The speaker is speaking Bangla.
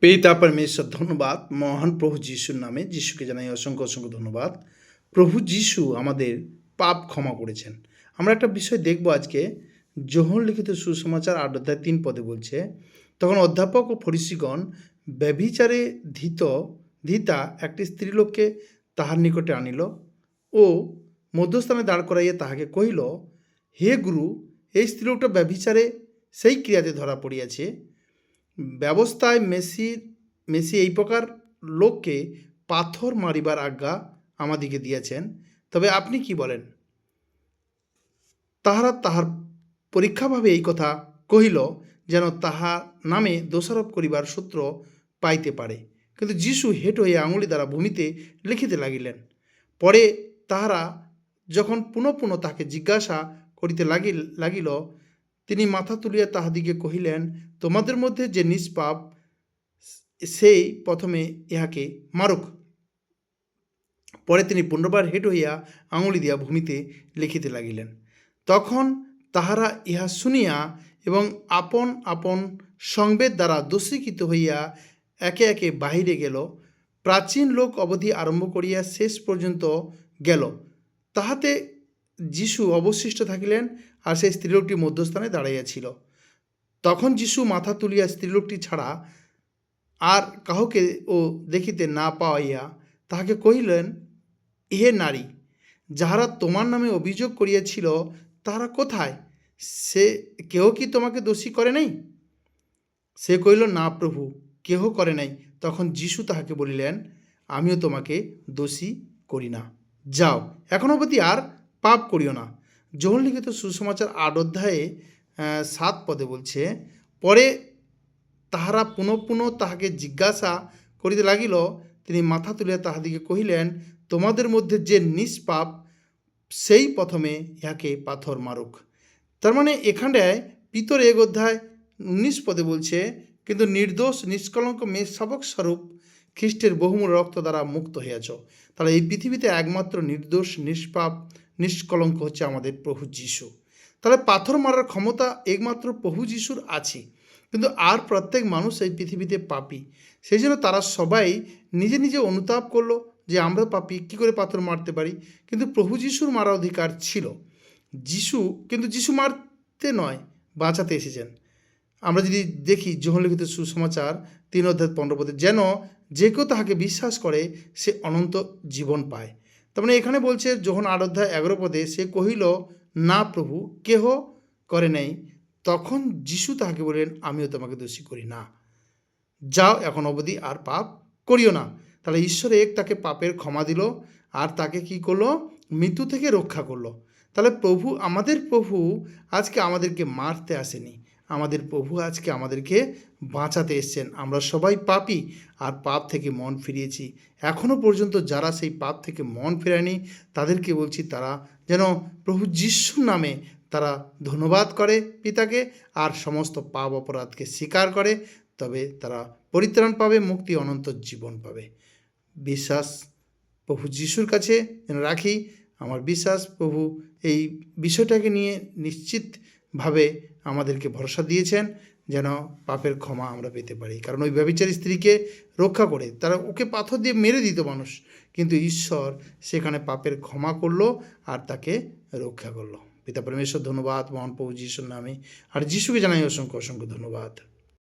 পিতা পরমেশ্বর, ধন্যবাদ। মহান প্রভু যিশুর নামে যিশুকে জানাই অসংখ্য অসংখ্য ধন্যবাদ। প্রভু যিশু আমাদের পাপ ক্ষমা করেছেন। আমরা একটা বিষয় দেখব আজকে। যোহন লিখিত সুসমাচার আট অধ্যায় তিন পদে বলছে, তখন অধ্যাপক ও ফরিসিগণ ব্যভিচারে ধীত, ধিতা একটি স্ত্রীলোককে তাহার নিকটে আনিল ও মধ্যস্থানে দাঁড় করাইয়া তাহাকে কহিল, হে গুরু, এই স্ত্রীলোকটা ব্যভিচারে সেই ক্রিয়াতে ধরা পড়িয়াছে। ব্যবস্থায় মেসির মেসি এই প্রকার লোককে পাথর মারিবার আজ্ঞা আমাদিকে দিয়েছেন। তবে আপনি কি বলেন? তাহারা তাহার পরীক্ষাভাবে এই কথা কহিল যেন তাহার নামে দোষারোপ করিবার সূত্র পাইতে পারে। কিন্তু যিশু হেঁট হইয়া আঙুলি দ্বারা ভূমিতে লিখিতে লাগিলেন। পরে তাহারা যখন পুনঃ পুনঃ তাহাকে জিজ্ঞাসা করিতে লাগিল লাগিল তিনি মাথা তুলিয়া তাহাদিকে কহিলেন, তোমাদের মধ্যে যে নিষ্পাপ সেই প্রথমে ইহাকে মারুক। পরে তিনি পুনর্বার হেঁট হইয়া আঙুলি দিয়া ভূমিতে লিখিতে লাগিলেন। তখন তাহারা ইহা শুনিয়া এবং আপন আপন সংবেদ দ্বারা দোষীকৃত হইয়া একে একে বাহিরে গেল। প্রাচীন লোক অবধি আরম্ভ করিয়া শেষ পর্যন্ত গেল। তাহাতে যিশু অবশিষ্ট থাকিলেন আর সেই স্ত্রীলোকটি মধ্যস্থানে দাঁড়াইয়াছিল তখন যিশু মাথা তুলিয়া স্ত্রীলোকটি ছাড়া আর কাহকে ও দেখিতে না পাওয়াইয়া তাহাকে কহিলেন হে নারী, যাহারা তোমার নামে অভিযোগ করিয়াছিল তাহারা কোথায়? সে কেহ কি তোমাকে দোষী করে নাই? সে কহিল, না প্রভু, কেহ করে নাই। তখন যিশু তাহাকে বলিলেন, আমিও তোমাকে দোষী করি না। যাও, এখন অবধি আর পাপ করিও না। যৌন লিখিত সুসমাচার আট অধ্যায়ে সাত পদে বলছে, পরে তাহারা পুনঃ পুনঃ তাহাকে জিজ্ঞাসা করিতে লাগিল। তিনি মাথা তুলিয়া তাহাদিকে কহিলেন, তোমাদের মধ্যে যে নিষ্পাপ, সেই প্রথমে ইহাকে পাথর মারুক। তার মানে এখানটায় পিতর এক অধ্যায় উনিশ পদে বলছে, কিন্তু নির্দোষ, নিষ্কলঙ্ক মেয়ে শাবক স্বরূপ খ্রিস্টের বহুমূল রক্ত দ্বারা মুক্ত হইয়াছ। তাহলে এই পৃথিবীতে একমাত্র নির্দোষ, নিষ্পাপ নিষ্কলঙ্ক হচ্ছে আমাদের প্রভু যিশু। তাহলে পাথর মারার ক্ষমতা একমাত্র প্রভু যিশুর আছে। কিন্তু আর প্রত্যেক মানুষ এই পৃথিবীতে পাপি। সেই জন্য তারা সবাই নিজে নিজে অনুতাপ করল যে আমরা পাপি, কী করে পাথর মারতে পারি? কিন্তু প্রভু যিশুর মারা অধিকার ছিল। যিশু, কিন্তু যিশু মারতে নয়, বাঁচাতে এসেছেন। আমরা যদি দেখি লিখিত সুসমাচার তিন অধ্যায় পনেরো যেন যে কেউ তাহাকে বিশ্বাস করে, সে অনন্ত জীবন পায়। তার মানে এখানে বলছে, যখন আট এগারো পদে সে কহিল, না প্রভু, কেহ করে নাই। তখন যিশু তাহাকে বললেন, আমিও তোমাকে দোষী করি না। যাও এখন অবধি আর পাপ করিও না। তাহলে ঈশ্বর এক তাকে পাপের ক্ষমা দিল, আর তাকে কি করল? মৃত্যু থেকে রক্ষা করল। তাহলে প্রভু, আমাদের প্রভু আজকে আমাদেরকে মারতে আসেনি। আমাদের প্রভু আজকে আমাদেরকে বাঁচাতে এসছেন। আমরা সবাই পাপি আর পাপ থেকে মন ফিরিয়েছি। এখনও পর্যন্ত যারা সেই পাপ থেকে মন ফেরায়নি, তাদেরকে বলছি তারা যেন প্রভু যিশুর নামে তারা ধন্যবাদ করে পিতাকে আর সমস্ত পাপ অপরাধকে স্বীকার করে, তবে তারা পরিত্রাণ পাবে, মুক্তি অনন্ত জীবন পাবে। বিশ্বাস প্রভু যিশুর কাছে যেন রাখি। আমার বিশ্বাস প্রভু এই বিষয়টাকে নিয়ে নিশ্চিতভাবে আমাদেরকে ভরসা দিয়েছেন যেন পাপের ক্ষমা আমরা পেতে পারি। কারণ ওই ব্যবচারী স্ত্রীকে রক্ষা করে তারা ওকে পাথর দিয়ে মেরে দিত মানুষ। কিন্তু ঈশ্বর সেখানে পাপের ক্ষমা করল আর তাকে রক্ষা করল। পিতা পরমেশ্বর, ধন্যবাদ। মহান প্রভু যিশুর নামে। আর যিশুকে জানাই অসংখ্য অসংখ্য ধন্যবাদ।